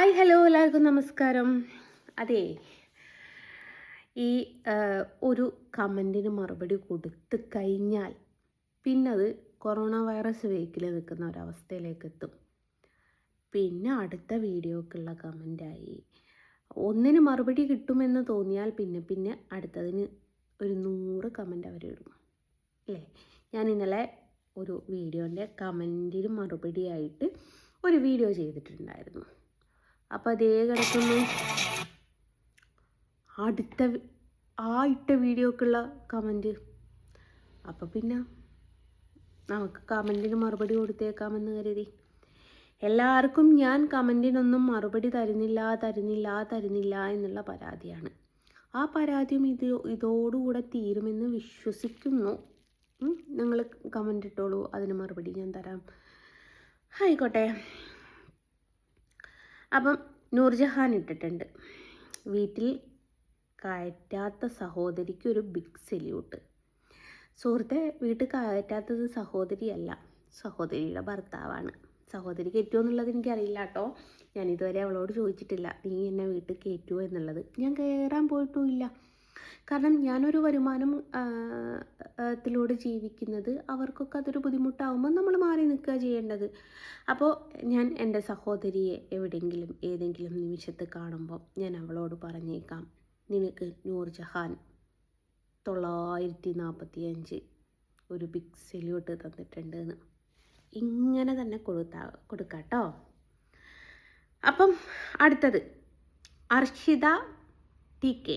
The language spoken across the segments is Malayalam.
ഹായ് ഹലോ എല്ലാവർക്കും നമസ്കാരം. അതെ ഈ ഒരു കമന്റിന് മറുപടി കൊടുത്തു കഴിഞ്ഞാൽ പിന്നത് കൊറോണ വൈറസ് വേക്കിൽ നിൽക്കുന്ന ഒരവസ്ഥയിലേക്ക് എത്തും. പിന്നെ അടുത്ത വീഡിയോക്കുള്ള കമന്റായി ഒന്നിന് മറുപടി കിട്ടുമെന്ന് തോന്നിയാൽ പിന്നെ പിന്നെ അടുത്തതിന് ഒരു നൂറ് കമന്റ് അവരിടും അല്ലേ? ഞാൻ ഇന്നലെ ഒരു വീഡിയോന്റെ കമന്റിന് മറുപടിയായിട്ട് ഒരു വീഡിയോ ചെയ്തിട്ടുണ്ടായിരുന്നു. അപ്പോൾ അതേ കിടക്കുന്നു. അടുത്ത ആ ഇട്ട വീഡിയോക്കുള്ള കമന്റ് അപ്പോൾ പിന്നെ നമുക്ക് കമന്റിന് മറുപടി കൊടുത്തേക്കാമെന്ന് കരുതി. എല്ലാവർക്കും ഞാൻ കമന്റിനൊന്നും മറുപടി തരുന്നില്ല തരുന്നില്ല തരുന്നില്ല എന്നുള്ള പരാതിയാണ്. ആ പരാതിയും ഇത് ഇതോടുകൂടെ തീരുമെന്ന് വിശ്വസിക്കുന്നു. നിങ്ങൾ കമന്റ് ഇട്ടോളൂ അതിന് മറുപടി ഞാൻ തരാം. ആയിക്കോട്ടെ. അപ്പം നൂർജഹാൻ ഇട്ടിട്ടുണ്ട്. വീട്ടിൽ കയറ്റാത്ത സഹോദരിക്ക് ഒരു ബിഗ് സെല്യൂട്ട് സുഹൃത്തെ വീട്ടിൽ കയറ്റാത്തത് സഹോദരിയല്ല സഹോദരിയുടെ ഭർത്താവാണ്. സഹോദരി കയറ്റുമോ എന്നുള്ളത് എനിക്കറിയില്ല കേട്ടോ. ഞാൻ ഇതുവരെ അവളോട് ചോദിച്ചിട്ടില്ല നീ എന്നെ വീട്ടിൽ കയറ്റുമോ എന്നുള്ളത്? ഞാൻ കയറാൻ പോയിട്ടുമില്ല. കാരണം ഞാനൊരു വരുമാനം ത്തിലൂടെ ജീവിക്കുന്നത് അവർക്കൊക്കെ അതൊരു ബുദ്ധിമുട്ടാവുമ്പോൾ നമ്മൾ മാറി നിൽക്കുക ചെയ്യേണ്ടത്. അപ്പോൾ ഞാൻ എന്റെ സഹോദരിയെ എവിടെയെങ്കിലും ഏതെങ്കിലും നിമിഷത്ത് കാണുമ്പോൾ ഞാൻ അവളോട് പറഞ്ഞേക്കാം. നിനക്ക് നൂർജഹാൻ തൊള്ളായിരത്തി നാൽപ്പത്തി അഞ്ച് ഒരു ബിഗ് സെല്യൂട്ട് തന്നിട്ടുണ്ട് എന്ന് ഇങ്ങനെ തന്നെ കൊടുത്താ കൊടുക്കാട്ടോ. അപ്പം അടുത്തത് അർഷിത ടി കെ.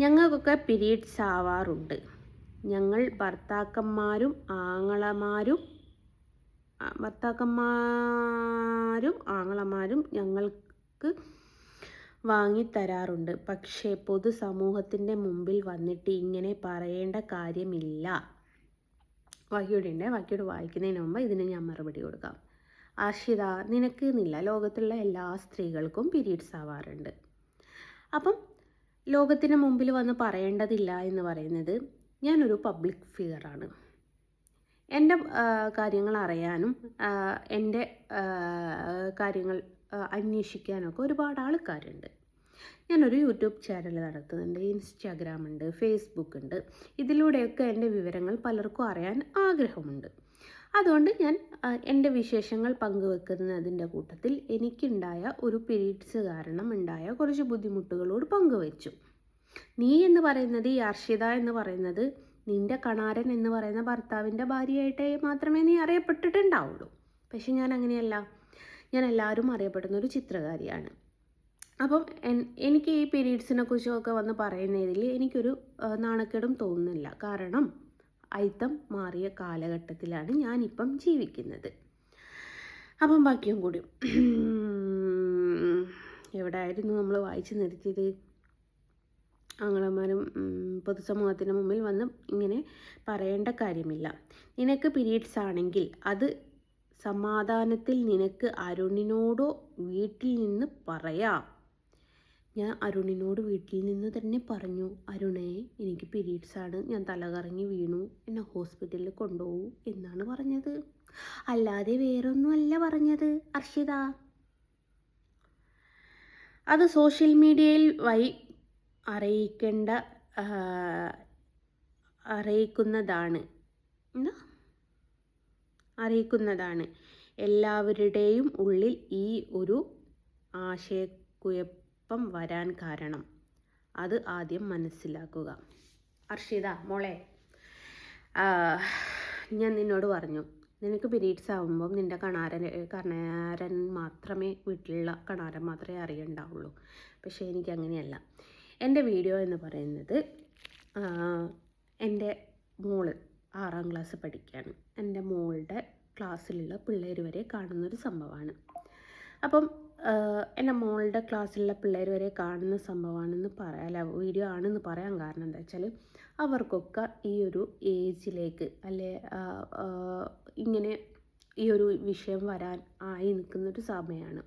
ഞങ്ങൾക്കൊക്കെ പീരീഡ്സ് ആവാറുണ്ട് ഞങ്ങൾ ഭർത്താക്കന്മാരും ആങ്ങളമാരും ഭർത്താക്കന്മാരും ആങ്ങളമാരും ഞങ്ങൾക്ക് വാങ്ങിത്തരാറുണ്ട്. പക്ഷേ പൊതുസമൂഹത്തിന്റെ മുമ്പിൽ വന്നിട്ട് ഇങ്ങനെ പറയേണ്ട കാര്യമില്ല. ബാക്കിയോടെ ഉണ്ട് ബാക്കിയോട് വായിക്കുന്നതിന് മുമ്പ് ഇതിന് ഞാൻ മറുപടി കൊടുക്കാം. അർഷിത നിനക്ക് എന്നില്ല. ലോകത്തുള്ള എല്ലാ സ്ത്രീകൾക്കും പീരീഡ്സ് ആവാറുണ്ട് അപ്പം ലോകത്തിന് മുമ്പിൽ വന്ന് പറയേണ്ടതില്ല എന്ന് പറയുന്നത് ഞാനൊരു പബ്ലിക് ഫിഗറാണ് എന്റെ കാര്യങ്ങൾ അറിയാനും എന്റെ കാര്യങ്ങൾ അന്വേഷിക്കാനൊക്കെ ഒരുപാട് ആൾക്കാരുണ്ട്. ഞാനൊരു യൂട്യൂബ് ചാനൽ നടത്തുന്നുണ്ട് ഇൻസ്റ്റാഗ്രാം ഉണ്ട് ഫേസ്ബുക്ക് ഉണ്ട്. ഇതിലൂടെയൊക്കെ എന്റെ വിവരങ്ങൾ പലർക്കും അറിയാൻ ആഗ്രഹമുണ്ട്. അതുകൊണ്ട് ഞാൻ എന്റെ വിശേഷങ്ങൾ പങ്കുവെക്കുന്നതിന്റെ കൂട്ടത്തിൽ എനിക്കുണ്ടായ ഒരു പീരീഡ്സ് കാരണം ഉണ്ടായ കുറച്ച് ബുദ്ധിമുട്ടുകളോട് പങ്കുവെച്ചു. നീ എന്ന് പറയുന്നത് ഈ അർഷിത എന്ന് പറയുന്നത് നിന്റെ കണാരൻ എന്ന് പറയുന്ന ഭർത്താവിന്റെ ഭാര്യയായിട്ടേ മാത്രമേ നീ അറിയപ്പെട്ടിട്ടുണ്ടാവുള്ളൂ. പക്ഷെ ഞാൻ അങ്ങനെയല്ല. ഞാൻ എല്ലാവരും അറിയപ്പെടുന്ന ഒരു ചിത്രകാരിയാണ്. അപ്പം എനിക്ക് ഈ പീരീഡ്സിനെ കുറിച്ചൊക്കെ വന്ന് പറയുന്നതിൽ എനിക്കൊരു നാണക്കേടും തോന്നുന്നില്ല. കാരണം അയിത്തം മാറിയ കാലഘട്ടത്തിലാണ് ഞാനിപ്പം ജീവിക്കുന്നത്. അപ്പം ബാക്കിയും കൂടി. എവിടെ ആയിരുന്നു നമ്മൾ വായിച്ചു നിർത്തിയത്? ആങ്ങളമാരും പൊതുസമൂഹത്തിന് മുമ്പിൽ വന്ന് ഇങ്ങനെ പറയേണ്ട കാര്യമില്ല. നിനക്ക് പീരീഡ്സ് ആണെങ്കിൽ അത് സമാധാനത്തിൽ നിനക്ക് അരുണിനോടോ വീട്ടിൽ നിന്ന് പറയാം. ഞാൻ അരുണിനോട് വീട്ടിൽ നിന്ന് തന്നെ പറഞ്ഞു അരുണേ എനിക്ക് പീരീഡ്സ് ആണ് ഞാൻ തലകറങ്ങി വീണു. എന്നെ ഹോസ്പിറ്റലിൽ കൊണ്ടുപോകൂ എന്നാണ് പറഞ്ഞത്. അല്ലാതെ വേറൊന്നുമല്ല പറഞ്ഞത് അർഷിത. അത് സോഷ്യൽ മീഡിയയിൽ വൈ അറിയിക്കേണ്ട അറിയിക്കുന്നതാണ്. എന്താ? അറിയിക്കുന്നതാണ്. എല്ലാവരുടെയും ഉള്ളിൽ ഈ ഒരു ആശയക്കുഴപ്പം വരാൻ കാരണം. അത് ആദ്യം മനസ്സിലാക്കുക. അർഷിത മോളെ ഞാൻ നിന്നോട് പറഞ്ഞു. നിനക്ക് പിരീഡ്സ് ആകുമ്പം നിന്റെ കണാരൻ കണാരൻ മാത്രമേ വീട്ടിലുള്ള കണാരൻ മാത്രമേ അറിയണ്ടാവുള്ളൂ. പക്ഷേ എനിക്ക് അങ്ങനെയല്ല. എന്റെ വീഡിയോ എന്ന് പറയുന്നത് എന്റെ മോൾ ആറാം ക്ലാസ് പഠിക്കുകയാണ്. എന്റെ മോളുടെ ക്ലാസ്സിലുള്ള പിള്ളേർ വരെ കാണുന്നൊരു സംഭവമാണ്. അപ്പം എന്റെ മോളുടെ ക്ലാസ്സിലുള്ള പിള്ളേർ വരെ കാണുന്ന സംഭവമാണെന്ന് പറയാം അല്ല വീഡിയോ ആണെന്ന് പറയാൻ കാരണം എന്താ വെച്ചാൽ അവർക്കൊക്കെ ഈ ഒരു ഏജിലേക്ക് അല്ലെ ഇങ്ങനെ ഈ ഒരു വിഷയം വരാൻ ആയി നിൽക്കുന്നൊരു സമയമാണ്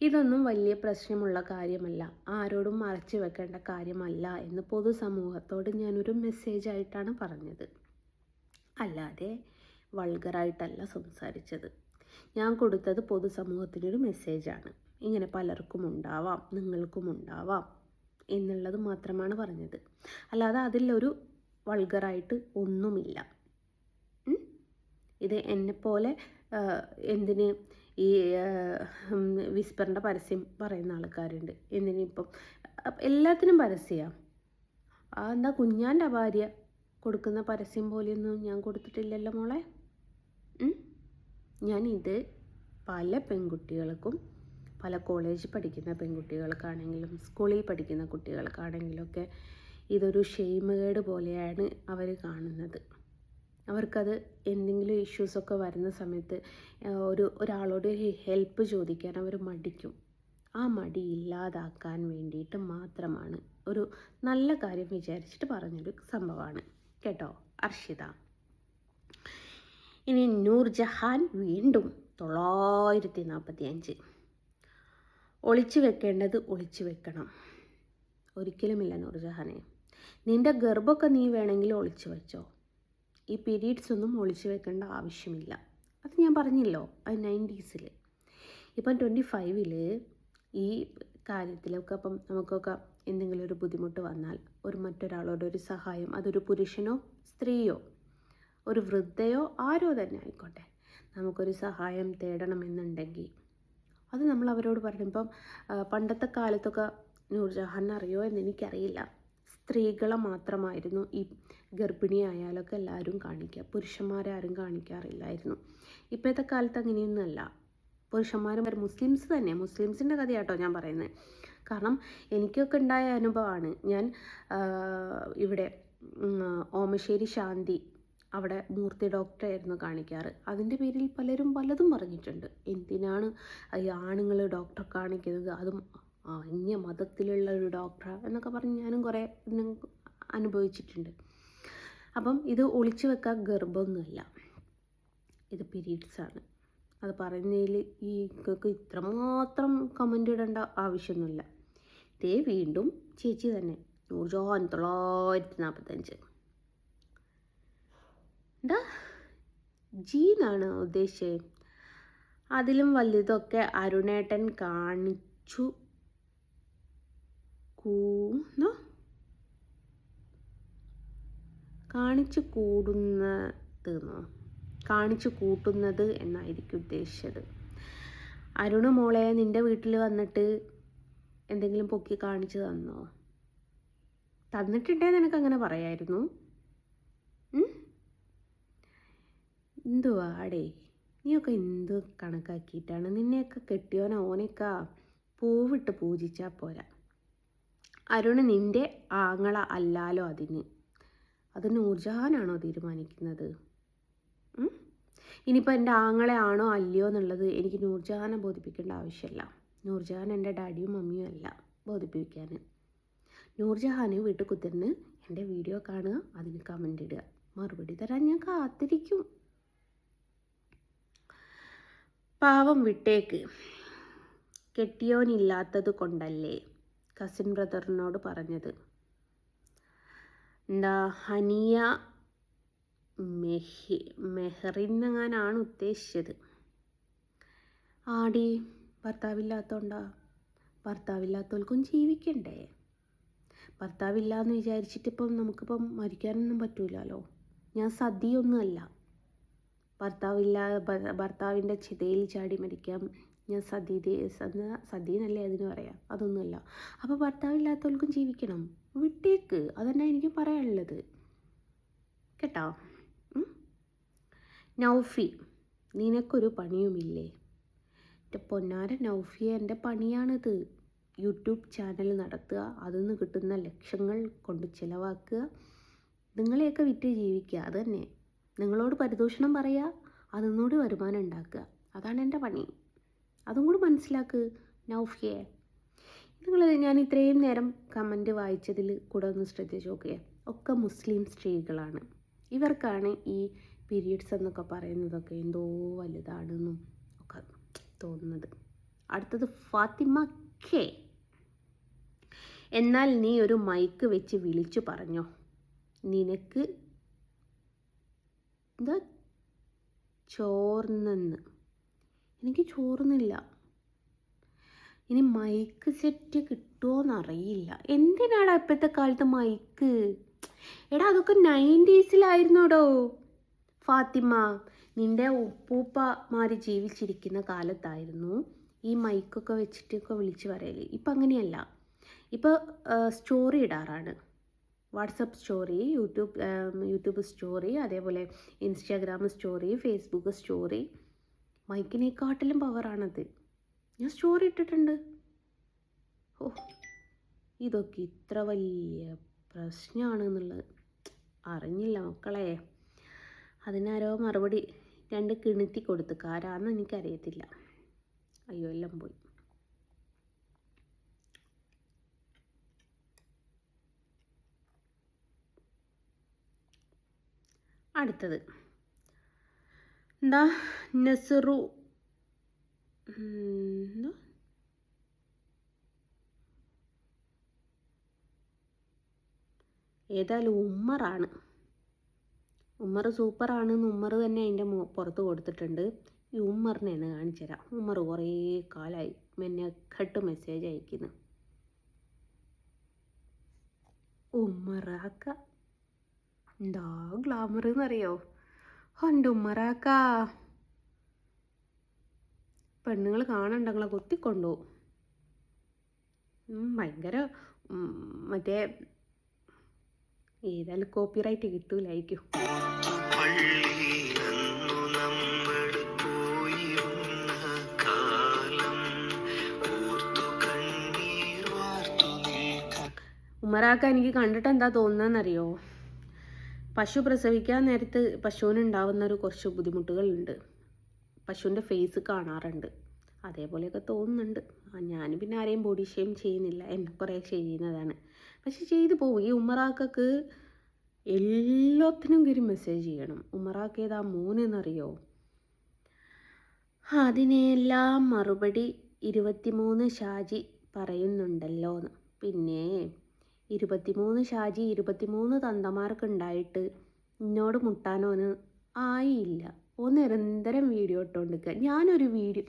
ഇതൊന്നും വലിയ പ്രശ്നമുള്ള കാര്യമല്ല. ആരോടും മറച്ചു വെക്കേണ്ട കാര്യമല്ല എന്ന് പൊതുസമൂഹത്തോട് ഞാനൊരു മെസ്സേജ് ആയിട്ടാണ് പറഞ്ഞത്. അല്ലാതെ വൾഗറായിട്ടല്ല സംസാരിച്ചത്. ഞാൻ കൊടുത്തത് പൊതുസമൂഹത്തിനൊരു മെസ്സേജാണ് ഇങ്ങനെ പലർക്കും ഉണ്ടാവാം നിങ്ങൾക്കും ഉണ്ടാവാം എന്നുള്ളത് മാത്രമാണ് പറഞ്ഞത്. അല്ലാതെ അതിലൊരു വൾഗറായിട്ട് ഒന്നുമില്ല. ഇത് എന്നെപ്പോലെ പോലെ എന്തിന് ഈ വിസ്പറിന്റെ പരസ്യം പറയുന്ന ആൾക്കാരുണ്ട്. എന്തിനിപ്പം എല്ലാത്തിനും പരസ്യമാണ് ആ എന്താ കുഞ്ഞാന്റെ ഭാര്യ കൊടുക്കുന്ന പരസ്യം പോലെയൊന്നും ഞാൻ കൊടുത്തിട്ടില്ലല്ലോ മോളെ? ഞാൻ ഞാനിത് പല പെൺകുട്ടികൾക്കും പല കോളേജിൽ പഠിക്കുന്ന പെൺകുട്ടികൾക്കാണെങ്കിലും സ്കൂളിൽ പഠിക്കുന്ന കുട്ടികൾക്കാണെങ്കിലും ഒക്കെ ഇതൊരു ഷെയിമുകേട് പോലെയാണ് അവർ കാണുന്നത്. അവർക്കത് എന്തെങ്കിലും ഇഷ്യൂസൊക്കെ വരുന്ന സമയത്ത് ഒരു ഒരാളോട് ഹെൽപ്പ് ചോദിക്കാൻ അവർ മടിക്കും. ആ മടി ഇല്ലാതാക്കാൻ വേണ്ടിയിട്ട് മാത്രമാണ് ഒരു നല്ല കാര്യം വിചാരിച്ചിട്ട് പറഞ്ഞൊരു സംഭവമാണ്. കേട്ടോ അർഷിത. ഇനി നൂർജഹാൻ വീണ്ടും തൊള്ളായിരത്തി നാൽപ്പത്തി അഞ്ച് ഒളിച്ചു വെക്കേണ്ടത് ഒളിച്ചു വെക്കണം. ഒരിക്കലുമില്ല നൂർജഹാനെ. നിന്റെ ഗർഭമൊക്കെ നീ വേണമെങ്കിൽ ഒളിച്ചു വെച്ചോ. ഈ പീരീഡ്സ് ഒന്നും ഒളിച്ചു വെക്കേണ്ട ആവശ്യമില്ല. അത് ഞാൻ പറഞ്ഞല്ലോ അത് നയന്റീസിൽ ഇപ്പം ട്വന്റി ഫൈവിൽ ഈ കാര്യത്തിലൊക്കെ അപ്പം നമുക്കൊക്കെ എന്തെങ്കിലും ഒരു ബുദ്ധിമുട്ട് വന്നാൽ ഒരു മറ്റൊരാളോട് ഒരു സഹായം അതൊരു പുരുഷനോ സ്ത്രീയോ ഒരു വൃദ്ധയോ ആരോ തന്നെ ആയിക്കോട്ടെ. നമുക്കൊരു സഹായം തേടണമെന്നുണ്ടെങ്കിൽ അത് നമ്മൾ അവരോട് പറഞ്ഞു. ഇപ്പം പണ്ടത്തെ കാലത്തൊക്കെ നൂർജഹാൻ അറിയോ എന്ന് എനിക്കറിയില്ല. സ്ത്രീകളെ മാത്രമായിരുന്നു ഈ ഗർഭിണിയായാലൊക്കെ എല്ലാവരും കാണിക്കുക. പുരുഷന്മാരെ ആരും കാണിക്കാറില്ലായിരുന്നു. ഇപ്പോഴത്തെ കാലത്ത് അങ്ങനെയൊന്നുമല്ല പുരുഷന്മാരും മുസ്ലിംസ് തന്നെ. മുസ്ലിംസിന്റെ കഥയാട്ടോ ഞാൻ പറയുന്നത് കാരണം എനിക്കൊക്കെ ഉണ്ടായ അനുഭവമാണ്. ഞാൻ ഇവിടെ ഓമശ്ശേരി ശാന്തി അവിടെ മൂർത്തി ഡോക്ടറായിരുന്നു കാണിക്കാറ്. അതിന്റെ പേരിൽ പലരും പലതും പറഞ്ഞിട്ടുണ്ട്. എന്തിനാണ് ഈ ആണുങ്ങൾ ഡോക്ടറെ കാണിക്കുന്നത്? അതും അന്യ മതത്തിലുള്ള ഒരു ഡോക്ടർ എന്നൊക്കെ പറഞ്ഞ് ഞാനും കുറേ ഇതിനും അനുഭവിച്ചിട്ടുണ്ട്. അപ്പം ഇത് ഒളിച്ചു വെക്കാൻ ഗർഭമൊന്നുമല്ല. ഇത് പീരീഡ്സ് ആണ്. അത് പറയുന്നതിൽ ഈ ഇത്രമാത്രം കമന്റ് ഇടേണ്ട ആവശ്യമൊന്നുമില്ല. ഇതേ വീണ്ടും ചേച്ചി തന്നെ. നൂറുജോൻ തൊള്ളായിരത്തി നാൽപ്പത്തഞ്ച്. എന്താ? ജി എന്നാണ് ഉദ്ദേശിച്ചത്. അതിലും വലുതൊക്കെ അരുണേട്ടൻ കാണിച്ചു കൂന്നു? കാണിച്ചു കൂടുന്നത് കാണിച്ചു കൂട്ടുന്നത് എന്നായിരിക്കും ഉദ്ദേശിച്ചത്. അരുണ് മോളെ നിന്റെ വീട്ടിൽ വന്നിട്ട് എന്തെങ്കിലും പൊക്കി കാണിച്ചു തന്നോ? തന്നിട്ടുണ്ടേ നിനക്ക് അങ്ങനെ പറയായിരുന്നു? എന്തുവാ അടേ? നീയൊക്കെ എന്ത് കണക്കാക്കിയിട്ടാണ്? നിന്നെയൊക്കെ കെട്ടിയോനെ ഓനെയൊക്കെ പൂവിട്ട് പൂജിച്ചാൽ പോരാ. അരുണ് നിന്റെ ആങ്ങള അല്ലാലോ അതിന്. അത് നൂർജഹാനാണോ തീരുമാനിക്കുന്നത്? ഇനിയിപ്പോൾ എന്റെ ആങ്ങളെ ആണോ അല്ലയോ എന്നുള്ളത് എനിക്ക് നൂർജഹാനെ ബോധിപ്പിക്കേണ്ട ആവശ്യമില്ല നൂർജഹാൻ എന്റെ ഡാഡിയും മമ്മിയും അല്ല ബോധിപ്പിക്കാൻ. നൂർജഹാന് വീട്ടിൽ കുത്തിരുന്ന് എന്റെ വീഡിയോ കാണുക അതിന് കമന്റ് ഇടുക. മറുപടി തരാൻ ഞാൻ കാത്തിരിക്കും. പാവം വിട്ടേക്ക്. കെട്ടിയോനില്ലാത്തത് കൊണ്ടല്ലേ? കസിൻ ബ്രദറിനോട് പറഞ്ഞത്. എന്താ ഹനിയ മെഹി മെഹറിന്നെങ്ങാനാണ് ഉദ്ദേശിച്ചത്? ആടി ഭർത്താവില്ലാത്തോണ്ടാ? ഭർത്താവില്ലാത്തവർക്കും ജീവിക്കണ്ടേ? ഭർത്താവില്ല എന്ന് വിചാരിച്ചിട്ട് ഇപ്പം നമുക്കിപ്പം മരിക്കാനൊന്നും പറ്റൂലല്ലോ ഞാൻ സതിയൊന്നുമല്ല. ഭർത്താവില്ല ഭർത്താവിന്റെ ചിതയിൽ ചാടി മരിക്കാം. ഞാൻ സതീതി സതീനല്ലേ അതിന് പറയാം? അതൊന്നുമല്ല. അപ്പോൾ ഭർത്താവില്ലാത്തവർക്കും ജീവിക്കണം. വിട്ടേക്ക്. അതന്നെ എനിക്ക് പറയാനുള്ളത്. കേട്ടോ? നൗഫി നിനക്കൊരു പണിയുമില്ലേ? എന്റെ പൊന്നാര നൗഫി എന്റെ പണിയാണിത്. യൂട്യൂബ് ചാനൽ നടത്തുക അതിൽ നിന്ന് കിട്ടുന്ന ലക്ഷങ്ങൾ കൊണ്ട് ചിലവാക്കുക നിങ്ങളെയൊക്കെ വിറ്റ് ജീവിക്കുക അതന്നെ. തന്നെ നിങ്ങളോട് പരിദൂഷണം പറയുക അതിനോട് വരുമാനം ഉണ്ടാക്കുക. അതാണ് എന്റെ പണി. അതും കൂടി മനസ്സിലാക്ക് നൗഫിയെ. നിങ്ങൾ ഞാൻ ഇത്രയും നേരം കമന്റ് വായിച്ചതിൽ കൂടെ ഒന്ന് ശ്രദ്ധിച്ച് നോക്കുക ഒക്കെ മുസ്ലിം സ്ത്രീകളാണ്. ഇവർക്കാണ് ഈ പീരീഡ്സ് എന്നൊക്കെ പറയുന്നതൊക്കെ എന്തോ വലുതാണെന്നും ഒക്കെ തോന്നുന്നത്. അടുത്തത് ഫാത്തിമ കെ. എന്നാൽ നീ ഒരു മൈക്ക് വെച്ച് വിളിച്ചു പറഞ്ഞോ. നിനക്ക് എന്താ ചോർന്നെന്ന്. എനിക്ക് ചോർന്നില്ല. ഇനി മൈക്ക് സെറ്റ് കിട്ടുമോയെന്നറിയില്ല എന്തിനാടാ ഇപ്പോഴത്തെ കാലത്ത് മൈക്ക് എടാ അതൊക്കെ നയന്റീസിലായിരുന്നോടോ ഫാത്തിമ നിന്റെ ഉപ്പൂപ്പമാർ ജീവിച്ചിരിക്കുന്ന കാലത്തായിരുന്നു ഈ മൈക്കൊക്കെ വെച്ചിട്ടൊക്കെ വിളിച്ച് പറയൽ. ഇപ്പം അങ്ങനെയല്ല ഇപ്പോൾ story ഇടാറാണ്. WhatsApp story YouTube YouTube story അതേപോലെ ഇൻസ്റ്റാഗ്രാം സ്റ്റോറി ഫേസ്ബുക്ക് സ്റ്റോറി. മൈക്കിനെക്കാട്ടിലും പവറാണത്. ഞാൻ സ്റ്റോറി ഇട്ടിട്ടുണ്ട്. ഓ ഇതൊക്കെ ഇത്ര വലിയ പ്രശ്നമാണ് എന്നുള്ളത് അറിഞ്ഞില്ല മക്കളെ. അതിനാരോ മറുപടി രണ്ട് കിണുത്തി കൊടുത്തു. കാരാന്ന് എനിക്കറിയത്തില്ല. അയ്യോ എല്ലാം പോയി. അടുത്തത്. എന്താ? നെസറു. ഏതായാലും ഉമ്മറാണ്. ഉമ്മർ സൂപ്പറാണെന്ന് ഉമ്മർ തന്നെ അതിന്റെ പുറത്ത് കൊടുത്തിട്ടുണ്ട്. ഈ ഉമ്മറിനെയാണ് കാണിച്ചു തരാം. ഉമ്മർ കുറേ കാലമായി മെന്നെക്കെട്ട് മെസ്സേജ് അയക്കുന്നു. ഉമ്മറാക്ക. എന്താ ഗ്ലാമർ എന്നറിയോ എന്റെ ഉമ്മറാക്ക പെണ്ണുങ്ങൾ കാണണ്ട നിങ്ങളെ കൊത്തിക്കൊണ്ടു ഭയങ്കര മറ്റേ ഏതായാലും കോപ്പിറൈറ്റ് കിട്ടൂലായിരിക്കും. ഉമ്മറാക്ക എനിക്ക് കണ്ടിട്ട് എന്താ തോന്നുന്നതെന്നറിയോ? പശു പ്രസവിക്കാൻ നേരത്ത് പശുവിനുണ്ടാവുന്ന ഒരു കുറച്ച് ബുദ്ധിമുട്ടുകളുണ്ട്. പശുവിന്റെ ഫേസ് കാണാറുണ്ട്. അതേപോലെയൊക്കെ തോന്നുന്നുണ്ട്. ഞാൻ പിന്നെ ആരെയും ബോഡി ഷെയിം ചെയ്യുന്നില്ല. എന്നെ കുറേ ചെയ്യുന്നതാണ്. പക്ഷെ ചെയ്തു പോകും. ഈ ഉമ്മറാക്കക്ക് എല്ലാത്തിനും കയറി മെസ്സേജ് ചെയ്യണം. ഉമ്മറാക്ക് ഏതാ മോനെന്നറിയോ? അതിനെല്ലാം മറുപടി ഇരുപത്തിമൂന്ന് ഷാജി പറയുന്നുണ്ടല്ലോ എന്ന് പിന്നെ ഇരുപത്തിമൂന്ന് ഷാജി ഇരുപത്തിമൂന്ന് തന്തമാർക്ക് ഉണ്ടായിട്ട് എന്നോട് മുട്ടാനോന് ആയില്ല. ഓ നിരന്തരം വീഡിയോ ഇട്ടുകൊണ്ടിരിക്കുക ഞാനൊരു വീഡിയോ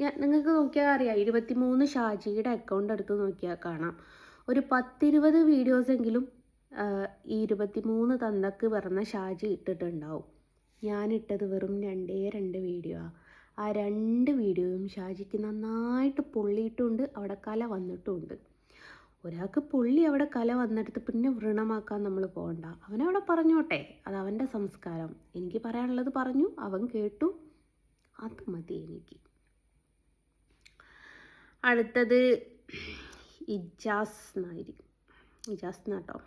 ഞാൻ നിങ്ങൾക്ക് നോക്കിയാൽ അറിയാം ഇരുപത്തിമൂന്ന് ഷാജിയുടെ അക്കൗണ്ട് എടുത്ത് നോക്കിയാൽ കാണാം. ഒരു പത്തിരുപത് വീഡിയോസെങ്കിലും ഈ ഇരുപത്തിമൂന്ന് തന്തക്ക് പറഞ്ഞ ഷാജി ഇട്ടിട്ടുണ്ടാവും. ഞാനിട്ടത് വെറും രണ്ടേ രണ്ട് വീഡിയോ ആ രണ്ട് വീഡിയോയും ഷാജിക്ക് നന്നായിട്ട് പൊള്ളിയിട്ടുണ്ട് അവിടെ കല വന്നിട്ടുമുണ്ട് ഒരാൾക്ക് പുള്ളി അവിടെ കല വന്നെടുത്ത് പിന്നെ വ്രണമാക്കാൻ നമ്മൾ പോകണ്ട. അവനവിടെ പറഞ്ഞോട്ടെ. അത് അവന്റെ സംസ്കാരം. എനിക്ക് പറയാനുള്ളത് പറഞ്ഞു. അവൻ കേട്ടു. അത് മതി എനിക്ക്. അടുത്തത് ഇജാസ് എന്നായിരിക്കും ഇജാസ് എന്നാട്ടോ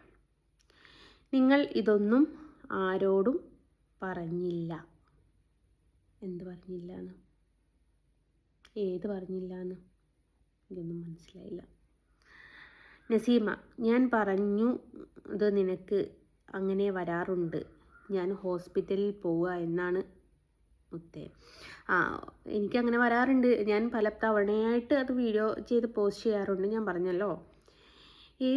നിങ്ങൾ ഇതൊന്നും ആരോടും പറഞ്ഞില്ല. എന്ത് പറഞ്ഞില്ല എന്ന് ഏത് പറഞ്ഞില്ല എന്ന് ഇതൊന്നും മനസ്സിലായില്ല. നസീമ ഞാൻ പറഞ്ഞു ഇത് നിനക്ക് അങ്ങനെ വരാറുണ്ട്. ഞാൻ ഹോസ്പിറ്റലിൽ പോവുക എന്നാണ് മുത്തേ. ആ എനിക്കങ്ങനെ വരാറുണ്ട്. ഞാൻ പല തവണയായിട്ട് അത് വീഡിയോ ചെയ്ത് പോസ്റ്റ് ചെയ്യാറുണ്ട്. ഞാൻ പറഞ്ഞല്ലോ. ഈ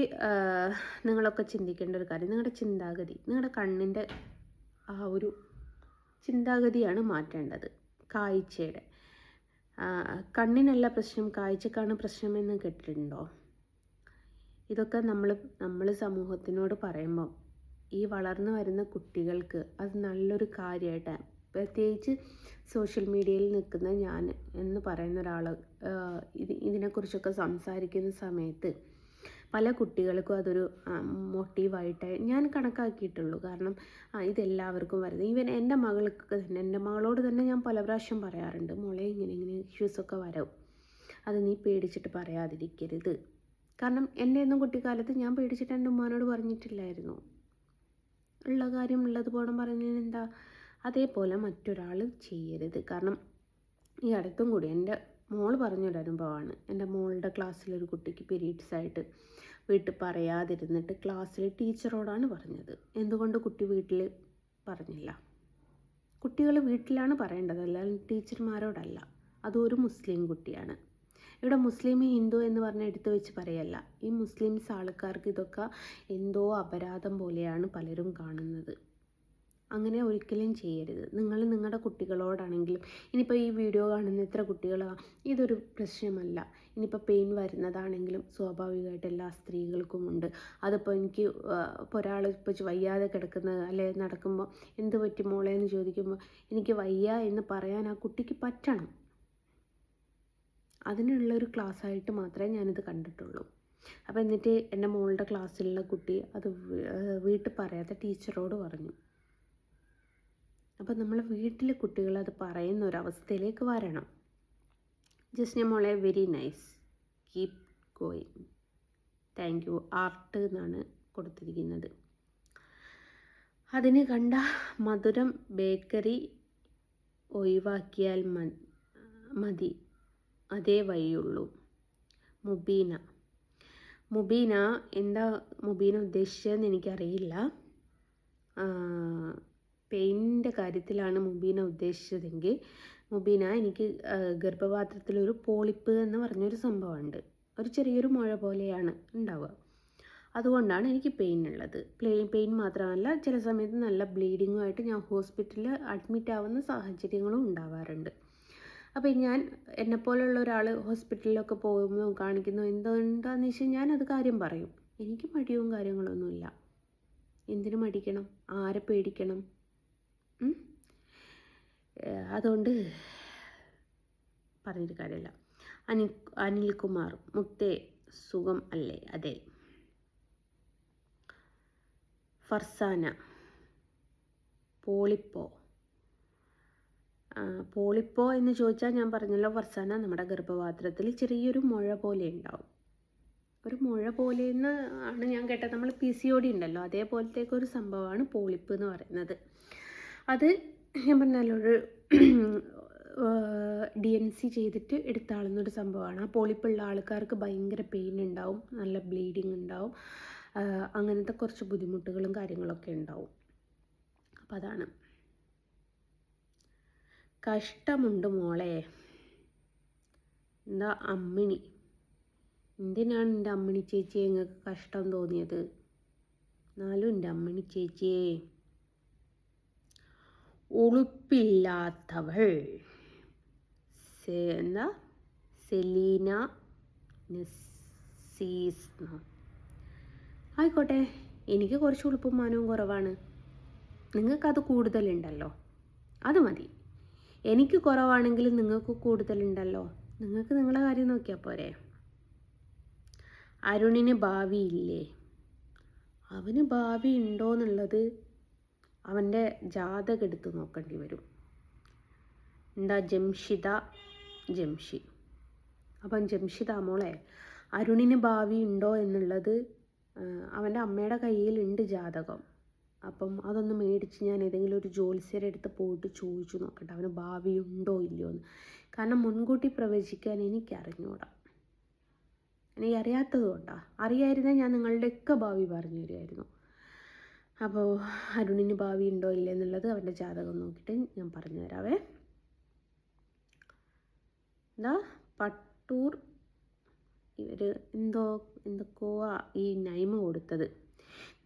നിങ്ങളൊക്കെ ചിന്തിക്കേണ്ട ഒരു കാര്യം. നിങ്ങളുടെ ചിന്താഗതി നിങ്ങളുടെ കണ്ണിന്റെ ആ ഒരു ചിന്താഗതിയാണ് മാറ്റേണ്ടത്. കാഴ്ചയുടെ. കണ്ണിനല്ല പ്രശ്നം കാഴ്ചക്കാണ് പ്രശ്നമെന്ന് കേട്ടിട്ടുണ്ടോ? ഇതൊക്കെ നമ്മൾ നമ്മൾ സമൂഹത്തിനോട് പറയുമ്പം ഈ വളർന്നു വരുന്ന കുട്ടികൾക്ക് അത് നല്ലൊരു കാര്യമായിട്ടാണ് പ്രത്യേകിച്ച് സോഷ്യൽ മീഡിയയിൽ നിൽക്കുന്ന ഞാൻ എന്ന് പറയുന്ന ഒരാൾ ഇത് ഇതിനെക്കുറിച്ചൊക്കെ സംസാരിക്കുന്ന സമയത്ത് പല കുട്ടികൾക്കും അതൊരു മോട്ടീവായിട്ട് ഞാൻ കണക്കാക്കിയിട്ടുള്ളൂ. കാരണം ഇതെല്ലാവർക്കും വരുന്നത്. ഈവൻ എന്റെ മകൾക്ക് തന്നെ എന്റെ മകളോട് തന്നെ ഞാൻ പല പ്രാവശ്യം പറയാറുണ്ട് മോളെ ഇങ്ങനെ ഇങ്ങനെ ഇഷ്യൂസൊക്കെ വരും. അത് നീ പേടിച്ചിട്ട് പറയാതിരിക്കരുത്. കാരണം എന്റെ ഒന്നും കുട്ടിക്കാലത്ത് ഞാൻ പേടിച്ചിട്ട് എന്റെ ഉമ്മാനോട് പറഞ്ഞിട്ടില്ലായിരുന്നു. ഉള്ള കാര്യം ഉള്ളത് പോകണം പറയുന്നതിന് എന്താ? അതേപോലെ മറ്റൊരാൾ ചെയ്യരുത്. കാരണം ഈ അടുത്തും കൂടി എന്റെ മോൾ പറഞ്ഞൊരു അനുഭവമാണ് എന്റെ മോളുടെ ക്ലാസ്സിലൊരു കുട്ടിക്ക് പീരീഡ്സ് ആയിട്ട് വീട്ടിൽ പറയാതിരുന്നിട്ട് ക്ലാസ്സിൽ ടീച്ചറോടാണ് പറഞ്ഞത്. എന്തുകൊണ്ട് കുട്ടി വീട്ടിൽ പറഞ്ഞില്ല? കുട്ടികൾ വീട്ടിലാണ് പറയേണ്ടത്. അല്ലാതെ ടീച്ചർമാരോടല്ല. അതൊരു മുസ്ലിം കുട്ടിയാണ്. ഇവിടെ മുസ്ലിം ഹിന്ദു എന്ന് പറഞ്ഞ എടുത്തു വെച്ച് പറയല്ല. ഈ മുസ്ലിംസ് ആൾക്കാർക്ക് ഇതൊക്കെ എന്തോ അപരാധം പോലെയാണ് പലരും കാണുന്നത്. അങ്ങനെ ഒരിക്കലും ചെയ്യരുത്. നിങ്ങൾ നിങ്ങളുടെ കുട്ടികളോടാണെങ്കിലും ഇനിയിപ്പോൾ ഈ വീഡിയോ കാണുന്ന എത്ര കുട്ടികളാണ് ഇതൊരു പ്രശ്നമല്ല. ഇനിയിപ്പോൾ പെയിൻ വരുന്നതാണെങ്കിലും സ്വാഭാവികമായിട്ട് എല്ലാ സ്ത്രീകൾക്കും ഉണ്ട്. അതിപ്പോൾ എനിക്ക് ഇപ്പോൾ ഒരാൾ ഇപ്പോൾ വയ്യാതെ കിടക്കുന്ന അല്ലെ നടക്കുമ്പോൾ എന്ത് പറ്റി മോളെ എന്ന് ചോദിക്കുമ്പോൾ എനിക്ക് വയ്യ എന്ന് പറയാൻ ആ കുട്ടിക്ക് പറ്റണം. അതിനുള്ളൊരു ക്ലാസ്സായിട്ട് മാത്രമേ ഞാനിത് കണ്ടിട്ടുള്ളൂ. അപ്പോൾ എന്നിട്ട് എന്റെ മോളുടെ ക്ലാസ്സിലുള്ള കുട്ടി അത് വീട്ടിൽ പറയാതെ ടീച്ചറോട് പറഞ്ഞു. അപ്പോൾ നമ്മൾ വീട്ടിലെ കുട്ടികൾ അത് പറയുന്ന ഒരവസ്ഥയിലേക്ക് വരണം. ജസ്റ്റ് ഞാൻ മോളെ very nice. Keep going. Thank you. Art എന്നാണ് കൊടുത്തിരിക്കുന്നത്. അതിന് കണ്ട മധുരം ബേക്കറി ഒഴിവാക്കിയാൽ മതി. അതേ വഴിയുള്ളൂ. മുബീന. മുബീന എന്താ മുബീന ഉദ്ദേശിച്ചതെന്ന് എനിക്കറിയില്ല. പെയിന്റെ കാര്യത്തിലാണ് മുബീന ഉദ്ദേശിച്ചതെങ്കിൽ മുബീന എനിക്ക് ഗർഭപാത്രത്തിലൊരു പോളിപ്പ് എന്ന് പറഞ്ഞൊരു സംഭവമുണ്ട്. ഒരു ചെറിയൊരു മുഴ പോലെയാണ് ഉണ്ടാവുക. അതുകൊണ്ടാണ് എനിക്ക് പെയിൻ ഉള്ളത്. പ്ലെയിൻ പെയിൻ മാത്രമല്ല ചില സമയത്ത് നല്ല ബ്ലീഡിങ്ങുമായിട്ട് ഞാൻ ഹോസ്പിറ്റലിൽ അഡ്മിറ്റ് ആവുന്ന സാഹചര്യങ്ങളും ഉണ്ടാവാറുണ്ട്. അപ്പോൾ ഞാൻ എന്നെപ്പോലുള്ള ഒരാൾ ഹോസ്പിറ്റലിലൊക്കെ പോകുമ്പോൾ കാണിക്കുന്നു എന്തുകൊണ്ടാന്ന് വെച്ചാൽ ഞാനത് കാര്യം പറയും. എനിക്ക് മടിയും കാര്യങ്ങളൊന്നുമില്ല. എന്തിനു മടിക്കണം? ആരെ പേടിക്കണം? അതുകൊണ്ട് പറഞ്ഞിട്ട് കാര്യമില്ല. അനിൽ അനിൽകുമാർ മുത്തേ സുഖം അല്ലേ? അതെ. ഫർസാന പോളിപ്പോ. പോളിപ്പോ എന്ന് ചോദിച്ചാൽ ഞാൻ പറഞ്ഞല്ലോ ഫർസാന നമ്മുടെ ഗർഭപാത്രത്തിൽ ചെറിയൊരു മുഴ പോലെ ഉണ്ടാവും. ഒരു മുഴ പോലെ എന്ന് ആണ് ഞാൻ കേട്ടത്. നമ്മൾ പി സി ഒ ഡി ഉണ്ടല്ലോ അതേപോലത്തേക്ക് ഒരു സംഭവമാണ് പോളിപ്പ് എന്ന് പറയുന്നത്. അത് ഞാൻ പറഞ്ഞല്ലോ ഒരു ഡി എൻ സി ചെയ്തിട്ട് എടുത്താളുന്നൊരു സംഭവമാണ്. ആ പോളിപ്പുള്ള ആൾക്കാർക്ക് ഭയങ്കര പെയിൻ ഉണ്ടാവും നല്ല ബ്ലീഡിങ് ഉണ്ടാവും അങ്ങനത്തെ കുറച്ച് ബുദ്ധിമുട്ടുകളും കാര്യങ്ങളൊക്കെ ഉണ്ടാവും. അപ്പോൾ അതാണ്. കഷ്ടമുണ്ട് മോളെ. എന്താ അമ്മിണി? എന്തിനാണ് എന്റെ അമ്മിണി ചേച്ചിയെ നിങ്ങൾക്ക് കഷ്ടം തോന്നിയത്? എന്നാലും എന്റെ അമ്മിണി ചേച്ചിയെ ഉളുപ്പില്ലാത്തവൾ. എന്താ? സെലീന നസീസ് ആയിക്കോട്ടെ എനിക്ക് കുറച്ച് ഉളുപ്പും മാനവും കുറവാണ്. നിങ്ങൾക്കത് കൂടുതലുണ്ടല്ലോ. അത് മതി. എനിക്ക് കുറവാണെങ്കിലും നിങ്ങൾക്ക് കൂടുതലുണ്ടല്ലോ. നിങ്ങൾക്ക് നിങ്ങളെ കാര്യം നോക്കിയാൽ പോരെ. അരുണിന് ഭാവിയില്ലേ അവന് ഭാവി ഉണ്ടോ എന്നുള്ളത് അവന്റെ ജാതകം എടുത്ത് നോക്കേണ്ടി വരും. എന്താ ജംഷിത? ജംഷി. അപ്പം ജംഷിത മോളെ അരുണിന് ഭാവി ഉണ്ടോ എന്നുള്ളത് അവന്റെ അമ്മയുടെ കയ്യിലുണ്ട് ജാതകം. അപ്പം അതൊന്ന് മേടിച്ച് ഞാൻ ഏതെങ്കിലും ഒരു ജ്യോത്സ്യരെ അടുത്ത് പോയിട്ട് ചോദിച്ചു നോക്കട്ടെ അവന് ഭാവി ഉണ്ടോ ഇല്ലയോ എന്ന്. കാരണം മുൻകൂട്ടി പ്രവചിക്കാൻ എനിക്ക് അറിഞ്ഞൂടാ എനിക്ക് അറിയാത്തത് കൊണ്ടാണ് അറിയായിരുന്നാൽ ഞാൻ നിങ്ങളുടെയൊക്കെ ഭാവി പറഞ്ഞു തരുമായിരുന്നു. അപ്പോൾ അരുണിന് ഭാവി ഉണ്ടോ ഇല്ല എന്നുള്ളത് അവന്റെ ജാതകം നോക്കിയിട്ട് ഞാൻ പറഞ്ഞു തരാവേ. എന്താ പട്ടൂർ ഇവർ എന്തോ എന്തൊക്കെയോ ഈ നൈമ കൊടുത്തത്.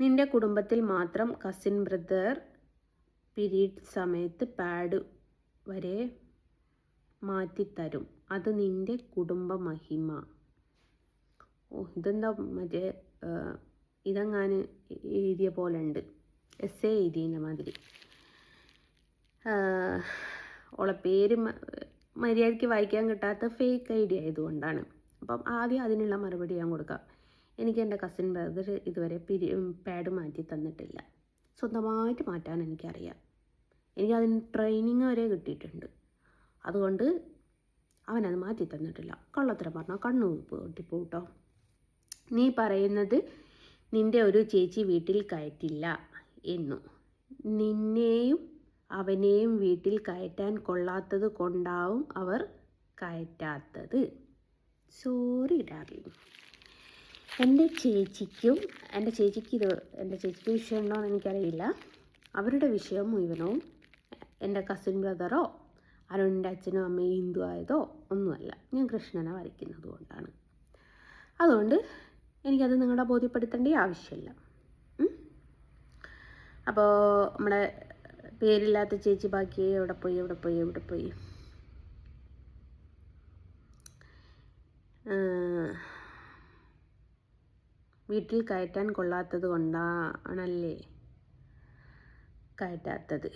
നിന്റെ കുടുംബത്തിൽ മാത്രം കസിൻ ബ്രദർ പിരീഡ് സമയത്ത് പാഡ് വരെ മാറ്റിത്തരും. അത് നിന്റെ കുടുംബ മഹിമ. ഓ ഇതെന്താ മറ്റേ ഇതെങ്ങാൻ എഴുതിയ പോലെ ഉണ്ട് എസ് എ എഴുതിയതിന്റെ മാതിരി ഓളെ പേര് മര്യാദയ്ക്ക് വായിക്കാൻ കിട്ടാത്ത ഫേക്ക് ഐ ഡി ആയതുകൊണ്ടാണ്. അപ്പം ആദ്യം അതിനുള്ള മറുപടി ഞാൻ കൊടുക്കാം. എനിക്ക് എന്റെ കസിൻ ബ്രദർ ഇതുവരെ പിരി പാഡ് മാറ്റി തന്നിട്ടില്ല. സ്വന്തമായിട്ട് മാറ്റാൻ എനിക്കറിയാം. എനിക്കതിന് ട്രെയിനിങ് വരെ കിട്ടിയിട്ടുണ്ട്. അതുകൊണ്ട് അവനത് മാറ്റി തന്നിട്ടില്ല. കള്ളത്തരം പറഞ്ഞാൽ കണ്ണു പൊട്ടിപ്പോട്ടോ നീ പറയുന്നത് നിന്റെ ഒരു ചേച്ചി വീട്ടിൽ കയറ്റില്ല എന്നു. നിന്നെയും അവനെയും വീട്ടിൽ കയറ്റാൻ കൊള്ളാത്തത് കൊണ്ടാവും അവർ കയറ്റാത്തത്. സോറി ഡാർലിംഗ് എന്റെ ചേച്ചിക്കും എന്റെ ചേച്ചിക്ക് ഇത് എന്റെ ചേച്ചിക്ക് വിഷയം ഉണ്ടോ എന്ന് എനിക്കറിയില്ല. അവരുടെ വിഷയം മുഴുവനും എന്റെ കസിൻ ബ്രദറോ അരുണിന്റെ അച്ഛനും അമ്മയും ഹിന്ദു ആയതോ ഒന്നുമല്ല. ഞാൻ കൃഷ്ണനെ വരയ്ക്കുന്നത് കൊണ്ടാണ്. അതുകൊണ്ട് എനിക്കത് നിങ്ങളെ ബോധ്യപ്പെടുത്തേണ്ട ആവശ്യമില്ല. അപ്പോൾ നമ്മുടെ പേരില്ലാത്ത ചേച്ചി ബാക്കി എവിടെ പോയി എവിടെ പോയി എവിടെ പോയി? വീട്ടിൽ കയറ്റാൻ കൊള്ളാത്തത് കൊണ്ടാണല്ലേ കയറ്റാത്തത്?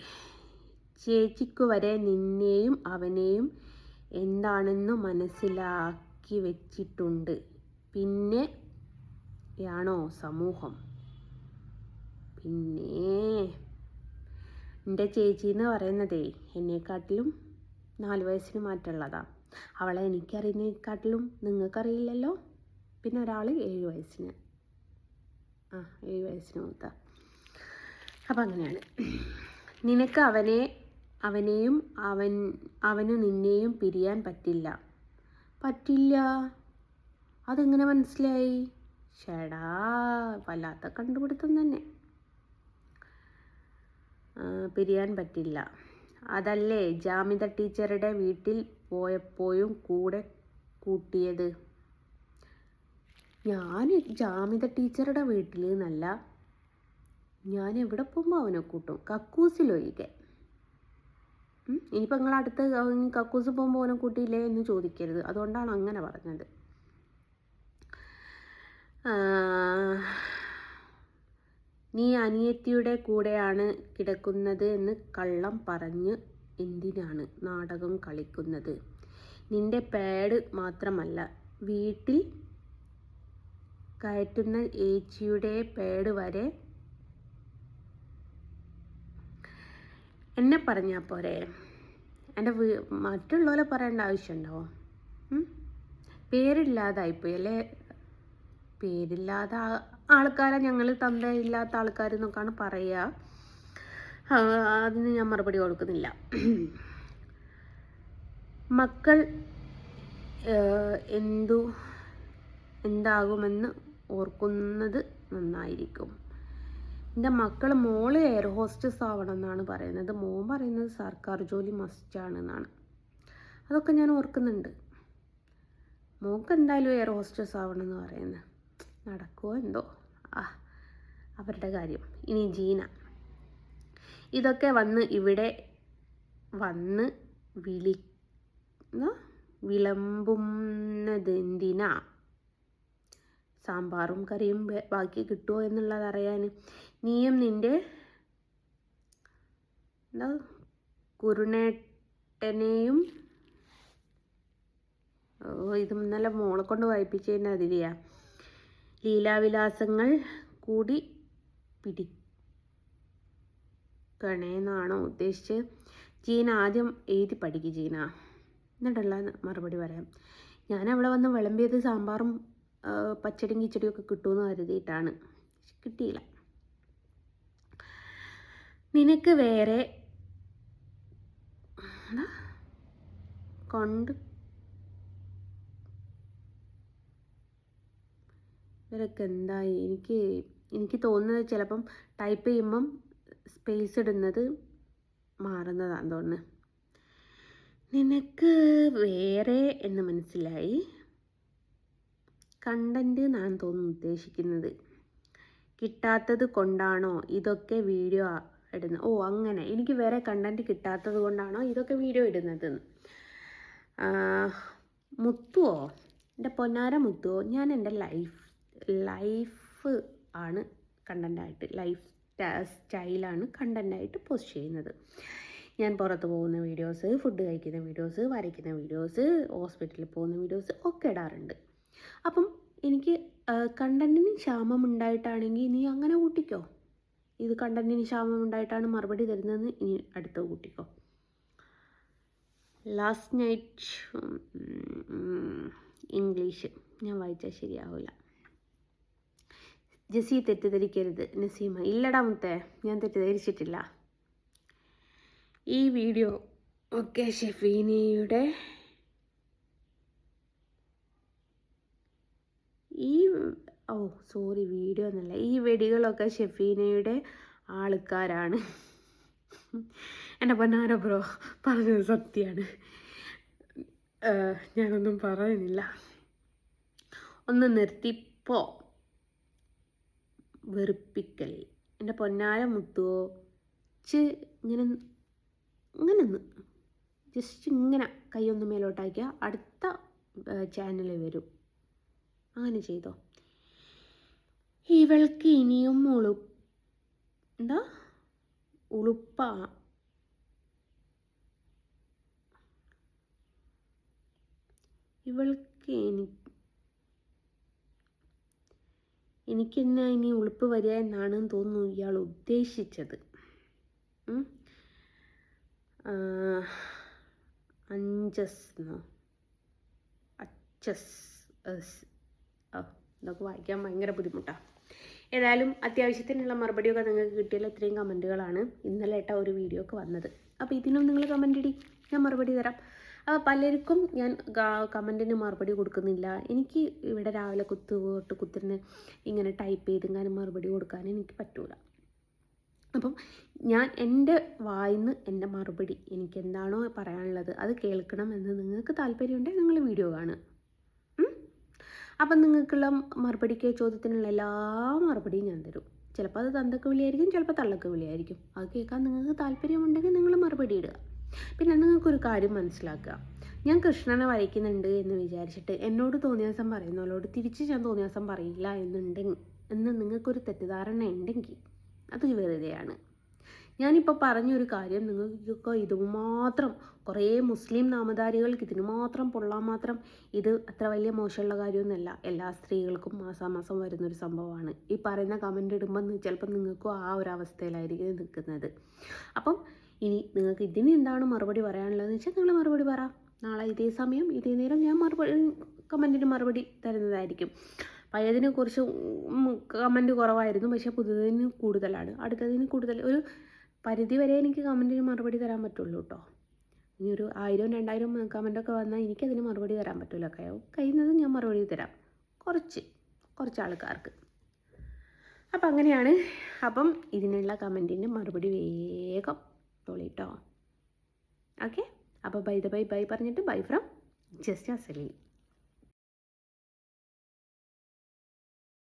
ചേച്ചിക്കു വരെ നിന്നെയും അവനെയും എന്താണെന്ന് മനസ്സിലാക്കി വെച്ചിട്ടുണ്ട്. പിന്നെ യാണോ സമൂഹം? പിന്നെ എന്റെ ചേച്ചി എന്ന് പറയുന്നതേ എന്നെക്കാട്ടിലും നാല് വയസ്സിന് മാറ്റമുള്ളതാ. അവളെ എനിക്കറിയുന്നതിനെക്കാട്ടിലും നിങ്ങൾക്കറിയില്ലല്ലോ. പിന്നെ ഒരാൾ ഏഴ് വയസ്സിന്. ആ ഏഴ് വയസ്സിന് മൂത്ത അപ്പം അങ്ങനെയാണ്. നിനക്ക് അവനെ അവനെയും അവൻ അവന് നിന്നെയും പിരിയാൻ പറ്റില്ല. പറ്റില്ല. അതെങ്ങനെ മനസ്സിലായി? ചേടാ വല്ലാത്ത കണ്ടുപിടുത്തം തന്നെ. പിരിയാൻ പറ്റില്ല. അതല്ലേ ജാമിത ടീച്ചറുടെ വീട്ടിൽ പോയപ്പോഴും കൂടെ കൂട്ടിയത്? ഞാൻ ജാമിത ടീച്ചറുടെ വീട്ടിൽ നിന്നല്ല ഞാൻ എവിടെ പോകുമ്പോൾ അവനെ കൂട്ടും. കക്കൂസിലൊഴികെ. ഇനിയിപ്പോൾ നിങ്ങൾ അടുത്ത് കക്കൂസ് പോകുമ്പോൾ അവനെ കൂട്ടിയില്ലേ എന്ന് ചോദിക്കരുത്. അതുകൊണ്ടാണ് അങ്ങനെ പറഞ്ഞത്. നീ അനിയത്തിയുടെ കൂടെയാണ് കിടക്കുന്നത് എന്ന് കള്ളം പറഞ്ഞ് എന്തിനാണ് നാടകം കളിക്കുന്നത്? നിന്റെ പാഡ് മാത്രമല്ല വീട്ടിൽ കയറ്റുന്ന ഏച്ചിയുടെ പേട് വരെ. എന്നെ പറഞ്ഞാൽ പോരെ. എന്റെ വീ മറ്റുള്ളവരെ പറയേണ്ട ആവശ്യമുണ്ടോ? പേരില്ലാതായിപ്പോയി അല്ലേ പേരില്ലാത്ത ആൾക്കാരെ ഞങ്ങൾ തന്തയില്ലാത്ത ആൾക്കാർ എന്നൊക്കെയാണ് പറയുക അതിന് ഞാൻ മറുപടി കൊടുക്കുന്നില്ല. മക്കൾ എന്തു എന്താകുമെന്ന് ഓർക്കുന്നത് നന്നായിരിക്കും. എന്റെ മക്കൾ മോൾ എയർ ഹോസ്റ്റസ് ആവണം എന്നാണ് പറയുന്നത്. മോൻ പറയുന്നത് സർക്കാർ ജോലി മസ്റ്റാണ് എന്നാണ്. അതൊക്കെ ഞാൻ ഓർക്കുന്നുണ്ട്. മോക്ക് എന്തായാലും എയർ ഹോസ്റ്റസ് ആവണം എന്ന് പറയുന്നത്. നടക്കുമോ എന്തോ? ആ അവരുടെ കാര്യം. ഇനി ജീന. ഇതൊക്കെ വന്ന് ഇവിടെ വന്ന് വിളി? വിളമ്പുന്നതെന്തിനാ? സാമ്പാറും കറിയും ബാക്കി കിട്ടുമോ എന്നുള്ളത് അറിയാൻ. നീയും നിന്റെ എന്താ കുരുണേട്ടനെയും ഓ ഇത് ഇന്നലെ മോളെ കൊണ്ട് വായിപ്പിച്ചതിന്റെ അതിലെയാ ലീലാവിലാസങ്ങൾ കൂടി പിടിക്കണേന്നാണോ ഉദ്ദേശിച്ച്. ജീന ആദ്യം എഴുതി പഠിക്കും ജീന. എന്നിട്ടുള്ള മറുപടി പറയാം. ഞാൻ അവിടെ വന്ന് വിളമ്പിയത് സാമ്പാറും പച്ചടിയും കിച്ചടിയൊക്കെ കിട്ടുമെന്ന് കരുതിയിട്ടാണ്. കിട്ടിയില്ല. നിനക്ക് വേറെ? കൊണ്ട് ഇവരൊക്കെ എന്തായി? എനിക്ക് എനിക്ക് തോന്നുന്നത് ചിലപ്പം ടൈപ്പ് ചെയ്യുമ്പം സ്പേസ് ഇടുന്നത് മാറുന്നതാണെന്ന് തോന്നുന്നത് നിനക്ക് വേറെ എന്ന് മനസ്സിലായി? കണ്ടന്റ് എന്നാണ് തോന്നുന്നു ഉദ്ദേശിക്കുന്നത്. കിട്ടാത്തത് കൊണ്ടാണോ ഇതൊക്കെ വീഡിയോ ഇടുന്നത്? ഓ അങ്ങനെ. എനിക്ക് വേറെ കണ്ടന്റ് കിട്ടാത്തത് കൊണ്ടാണോ ഇതൊക്കെ വീഡിയോ ഇടുന്നത് മുത്തുവോ? എന്റെ പൊന്നാര മുത്തുവോ? ഞാൻ എന്റെ ലൈഫ് ലൈഫ് ആണ് കണ്ടന്റായിട്ട് ലൈഫ് സ്റ്റൈലാണ് കണ്ടന്റായിട്ട് പോസ്റ്റ് ചെയ്യുന്നത്. ഞാൻ പുറത്ത് പോകുന്ന വീഡിയോസ് ഫുഡ് കഴിക്കുന്ന വീഡിയോസ് വരയ്ക്കുന്ന വീഡിയോസ് ഹോസ്പിറ്റലിൽ പോകുന്ന വീഡിയോസ് ഒക്കെ ഇടാറുണ്ട്. അപ്പം എനിക്ക് കണ്ടന്റിന് ക്ഷാമം ഉണ്ടായിട്ടാണെങ്കിൽ നീ അങ്ങനെ കൂട്ടിക്കോ. ഇത് കണ്ടന്റിന് ക്ഷാമം ഉണ്ടായിട്ടാണ് മറുപടി തരുന്നതെന്ന് ഇനി അടുത്ത കൂട്ടിക്കോ. Last night English. ഞാൻ വായിച്ചാൽ ശരിയാവില്ല. ജസി തെറ്റിദ്ധരിക്കരുത് നസീമ. ഇല്ലടാ മുത്തേ ഞാൻ തെറ്റിദ്ധരിച്ചിട്ടില്ല. ഈ വീഡിയോ ഒക്കെ ഷെഫീനയുടെ ഈ ഓ സോറി വീഡിയോ എന്നല്ല ഈ വെടികളൊക്കെ ഷെഫീനയുടെ ആൾക്കാരാണ്. എന്റെ പൊന്നാര ബ്രോ പറഞ്ഞത് സത്യമാണ്. ഞാനൊന്നും പറയുന്നില്ല. ഒന്ന് നിർത്തിപ്പോ. വെറുപ്പിക്കൽ. എന്റെ പൊന്നാര മുത്തുവോ ച് ഇങ്ങനെ ഇങ്ങനെ ജസ്റ്റ് ഇങ്ങനെ കൈയൊന്ന് മേലോട്ടാക്കിയാൽ അടുത്ത ചാനൽ വരും. അങ്ങനെ ചെയ്തോ. ഇവൾക്ക് ഇനിയും ഉളു എന്താ? ഉളുപ്പ. ഇവൾക്ക് എനിക്ക് എനിക്കെന്നാ ഇനി ഉളുപ്പ് വരിക എന്നാണ് തോന്നുന്നു ഇയാൾ ഉദ്ദേശിച്ചത്. അഞ്ചസ് അച്ചസ് ഇതൊക്കെ വായിക്കാൻ ഭയങ്കര ബുദ്ധിമുട്ടാണ് ഏതായാലും അത്യാവശ്യത്തിനുള്ള മറുപടിയൊക്കെ നിങ്ങൾക്ക് കിട്ടിയാൽ ഇത്രയും കമന്റുകളാണ് ഇന്നലെ ഇട്ട ഒരു വീഡിയോ ഒക്കെ വന്നത്. അപ്പോൾ ഇതിനും നിങ്ങൾ കമന്റ് ഇടി ഞാൻ മറുപടി തരാം. അപ്പോൾ പലർക്കും ഞാൻ കമന്റിന് മറുപടി കൊടുക്കുന്നില്ല. എനിക്ക് ഇവിടെ രാവിലെ കുത്തു തൊട്ട് കുത്തിന് ഇങ്ങനെ ടൈപ്പ് ചെയ്ത് ഇങ്ങനെ മറുപടി കൊടുക്കാൻ എനിക്ക് പറ്റൂല. അപ്പം ഞാൻ എന്റെ വായിന്ന് എന്റെ മറുപടി എനിക്ക് എന്താണോ പറയാനുള്ളത് അത് കേൾക്കണം എന്ന് നിങ്ങൾക്ക് താല്പര്യമുണ്ടെങ്കിൽ നിങ്ങൾ വീഡിയോ കാണുക? അപ്പം നിങ്ങൾക്കുള്ള മറുപടിക്ക് ചോദ്യത്തിനുള്ള എല്ലാ മറുപടിയും ഞാൻ തരും. ചിലപ്പോൾ അത് തന്തക്ക് വിളിയായിരിക്കും ചിലപ്പോൾ തള്ളക്ക് വിളിയായിരിക്കും. അത് കേൾക്കാൻ നിങ്ങൾക്ക് താല്പര്യമുണ്ടെങ്കിൽ നിങ്ങൾ മറുപടി ഇടുക. പിന്നെ നിങ്ങൾക്കൊരു കാര്യം മനസ്സിലാക്കുക. ഞാൻ കൃഷ്ണനെ വരയ്ക്കുന്നുണ്ട് എന്ന് വിചാരിച്ചിട്ട് എന്നോട് തോന്നിയാസം പറയുന്നവരോട് തിരിച്ച് ഞാൻ തോന്നിയാസം പറയില്ല എന്നുണ്ടെങ്കിൽ എന്ന് നിങ്ങൾക്കൊരു തെറ്റിദ്ധാരണ ഉണ്ടെങ്കിൽ അത് വെറുതെയാണ്. ഞാനിപ്പോൾ പറഞ്ഞൊരു കാര്യം നിങ്ങൾക്കൊക്കെ ഇതുമാത്രം കുറേ മുസ്ലിം നാമധാരികൾക്ക് ഇതിന് മാത്രം പൊള്ളാൻ മാത്രം ഇത് അത്ര വലിയ മോശമുള്ള കാര്യമൊന്നുമല്ല. എല്ലാ സ്ത്രീകൾക്കും മാസാമാസം വരുന്നൊരു സംഭവമാണ്. ഈ പറയുന്ന കമന്റ് ഇടുമ്പോൾ ചിലപ്പോൾ നിങ്ങൾക്കും ആ ഒരു അവസ്ഥയിലായിരിക്കും നിൽക്കുന്നത്. അപ്പം ഇനി നിങ്ങൾക്ക് ഇതിന് എന്താണ് മറുപടി പറയാനുള്ളതെന്ന് വെച്ചാൽ നിങ്ങൾ മറുപടി പറ. നാളെ ഇതേ സമയം ഇതേ നേരം ഞാൻ മറുപടി കമന്റിന് മറുപടി തരുന്നതായിരിക്കും. പഴയതിനെ കുറിച്ച് കമന്റ് കുറവായിരുന്നു പക്ഷേ പുതിയതിന് കൂടുതലാണ്. അടുത്തതിന് കൂടുതൽ ഒരു പരിധി വരെ എനിക്ക് കമന്റിന് മറുപടി തരാൻ പറ്റുള്ളൂ കേട്ടോ ഇനി ഒരു ആയിരം രണ്ടായിരം കമന്റൊക്കെ വന്നാൽ എനിക്കതിന് മറുപടി തരാൻ പറ്റില്ല കഴിയുന്നത് ഞാൻ മറുപടി തരാം. കുറച്ച് കുറച്ച് ആൾക്കാർക്ക്. അപ്പം അങ്ങനെയാണ്. അപ്പം ഇതിനുള്ള കമന്റിന്റെ മറുപടി വേഗം തോളിട്ടോ. ഓക്കെ? അപ്പോൾ ബൈ ദ ബൈ ബൈ പറഞ്ഞിട്ട് ബൈ ഫ്രം ജസ്റ്റ് അസലി.